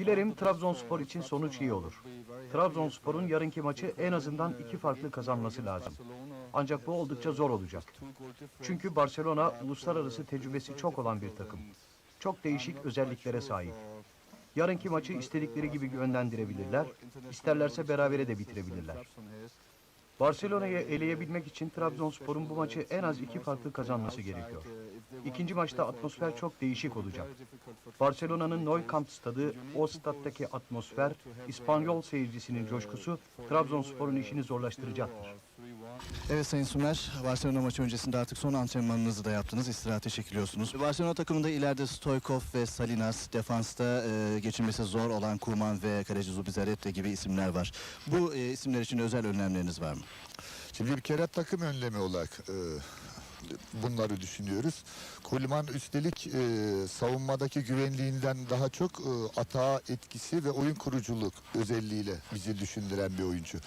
Dilerim Trabzonspor için sonuç iyi olur. Trabzonspor'un yarınki maçı en azından iki farklı kazanması lazım. Ancak bu oldukça zor olacak. Çünkü Barcelona uluslararası tecrübesi çok olan bir takım. Çok değişik özelliklere sahip. Yarınki maçı istedikleri gibi yönlendirebilirler, isterlerse berabere de bitirebilirler. Barcelona'yı eleyebilmek için Trabzonspor'un bu maçı en az iki farklı kazanması gerekiyor. İkinci maçta atmosfer çok değişik olacak. Barcelona'nın Nou Camp stadı, o stattaki atmosfer, İspanyol seyircisinin coşkusu Trabzonspor'un işini zorlaştıracaktır. Evet Sayın Sümer, Barcelona maçı öncesinde artık son antrenmanınızı da yaptınız, istirahate çekiliyorsunuz. Barcelona takımında ileride Stoykov ve Salinas, defansta e, geçilmesi zor olan Kuman ve kaleci Zubizarreta gibi isimler var. Bu e, isimler için özel önlemleriniz var mı? Şimdi bir kere takım önlemi olarak e, bunları düşünüyoruz. Kulman üstelik e, savunmadaki güvenliğinden daha çok e, atağa etkisi ve oyun kuruculuk özelliğiyle bizi düşündüren bir oyuncu.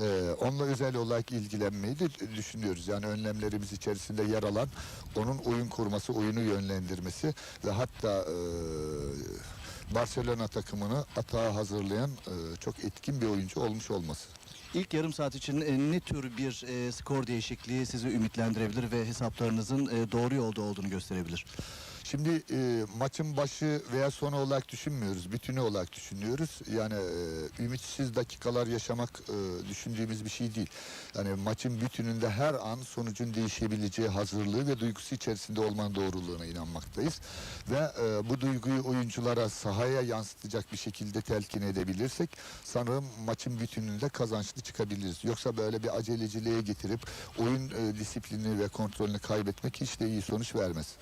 E, onunla özel olarak ilgilenmeyi de düşünüyoruz. Yani önlemlerimiz içerisinde yer alan onun oyun kurması, oyunu yönlendirmesi ve hatta e, Barcelona takımını atağa hazırlayan e, çok etkin bir oyuncu olmuş olması. İlk yarım saat için e, ne tür bir e, skor değişikliği sizi ümitlendirebilir ve hesaplarınızın e, doğru yolda olduğunu gösterebilir? Şimdi e, maçın başı veya sonu olarak düşünmüyoruz. Bütünü olarak düşünüyoruz. Yani e, ümitsiz dakikalar yaşamak e, düşündüğümüz bir şey değil. Yani maçın bütününde her an sonucun değişebileceği hazırlığı ve duygusu içerisinde olmanın doğruluğuna inanmaktayız. Ve e, bu duyguyu oyunculara sahaya yansıtacak bir şekilde telkin edebilirsek sanırım maçın bütününde kazançlı çıkabiliriz. Yoksa böyle bir aceleciliğe getirip oyun e, disiplini ve kontrolünü kaybetmek hiç de iyi sonuç vermez.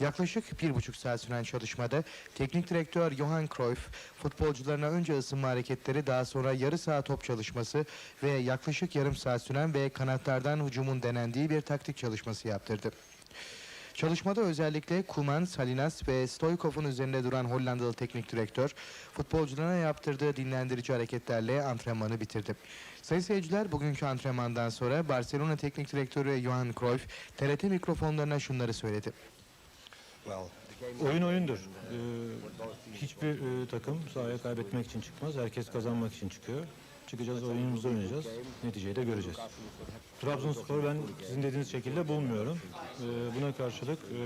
Yaklaşık bir buçuk saat süren çalışmada teknik direktör Johan Cruyff futbolcularına önce ısınma hareketleri daha sonra yarı saha top çalışması ve yaklaşık yarım saat süren ve kanatlardan hücumun denendiği bir taktik çalışması yaptırdı. Çalışmada özellikle Kuman, Salinas ve Stoykov'un üzerinde duran Hollandalı teknik direktör futbolcularına yaptırdığı dinlendirici hareketlerle antrenmanı bitirdi. Sayın seyirciler bugünkü antrenmandan sonra Barcelona teknik direktörü Johan Cruyff TRT mikrofonlarına şunları söyledi. Oyun oyundur. Ee, hiçbir e, takım sahaya kaybetmek için çıkmaz. Herkes kazanmak için çıkıyor. Çıkacağız, oyunumuzu oynayacağız. Neticeyi de göreceğiz. Trabzonspor ben sizin dediğiniz şekilde bulmuyorum. Ee, buna karşılık e,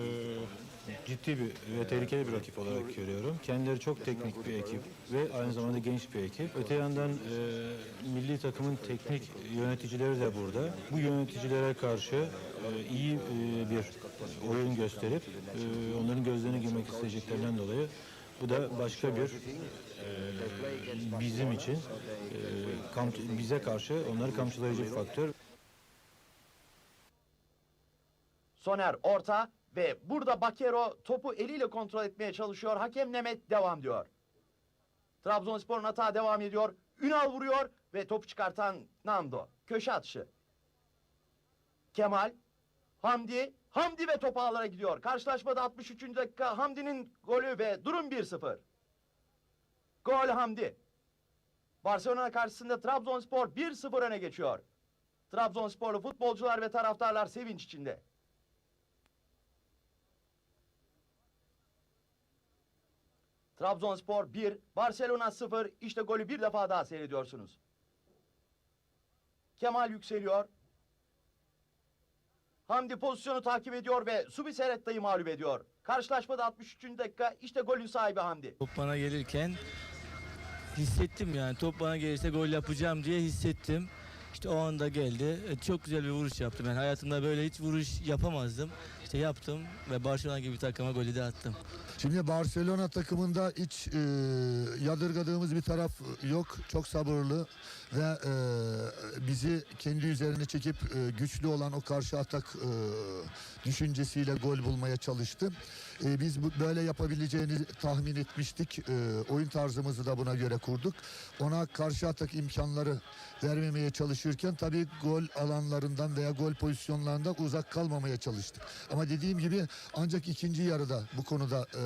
ciddi bir ve tehlikeli bir rakip olarak görüyorum. Kendileri çok teknik bir ekip ve aynı zamanda genç bir ekip. Öte yandan e, milli takımın teknik yöneticileri de burada. Bu yöneticilere karşı e, iyi e, bir oyun gösterip e, onların gözlerine girmek isteyeceklerinden dolayı bu da başka bir e, bizim için e, kamp- bize karşı onları kamçılayıcı bir faktör. Soner orta ve burada Bakero topu eliyle kontrol etmeye çalışıyor. Hakem Nemet devam diyor. Trabzonspor'un hata devam ediyor. Ünal vuruyor ve topu çıkartan Nando. Köşe atışı. Kemal, Hamdi, Hamdi ve top ağlara gidiyor. Karşılaşmada 63. dakika Hamdi'nin golü ve durum 1-0. Gol Hamdi. Barcelona karşısında Trabzonspor 1-0 öne geçiyor. Trabzonsporlu futbolcular ve taraftarlar sevinç içinde. Trabzonspor 1, Barcelona 0. İşte golü bir defa daha seyrediyorsunuz. Kemal yükseliyor. Hamdi pozisyonu takip ediyor ve Subiseretta'yı mağlup ediyor. Karşılaşmada 63. dakika işte golün sahibi Hamdi. Top bana gelirken hissettim yani top bana gelirse gol yapacağım diye hissettim. İşte o anda geldi. E, Çok güzel bir vuruş yaptım. Ben hayatımda böyle hiç vuruş yapamazdım. İşte yaptım ve Barcelona gibi bir takıma golü de attım. Şimdi Barcelona takımında hiç e, yadırgadığımız bir taraf yok. Çok sabırlı ve e, bizi kendi üzerine çekip e, güçlü olan o karşı atak e, düşüncesiyle gol bulmaya çalıştı. E, biz bu, böyle yapabileceğini tahmin etmiştik. E, oyun tarzımızı da buna göre kurduk. Ona karşı atak imkanları vermemeye çalışırken tabii gol alanlarından veya gol pozisyonlarından uzak kalmamaya çalıştık. Ama Ama dediğim gibi ancak ikinci yarıda bu konuda e,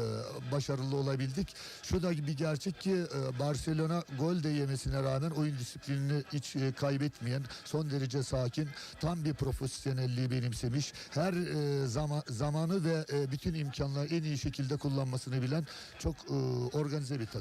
başarılı olabildik. Şu da bir gerçek ki e, Barcelona gol de yemesine rağmen oyun disiplinini hiç e, kaybetmeyen, son derece sakin, tam bir profesyonelliği benimsemiş. Her e, zaman zamanı ve e, bütün imkanları en iyi şekilde kullanmasını bilen çok e, organize bir takım.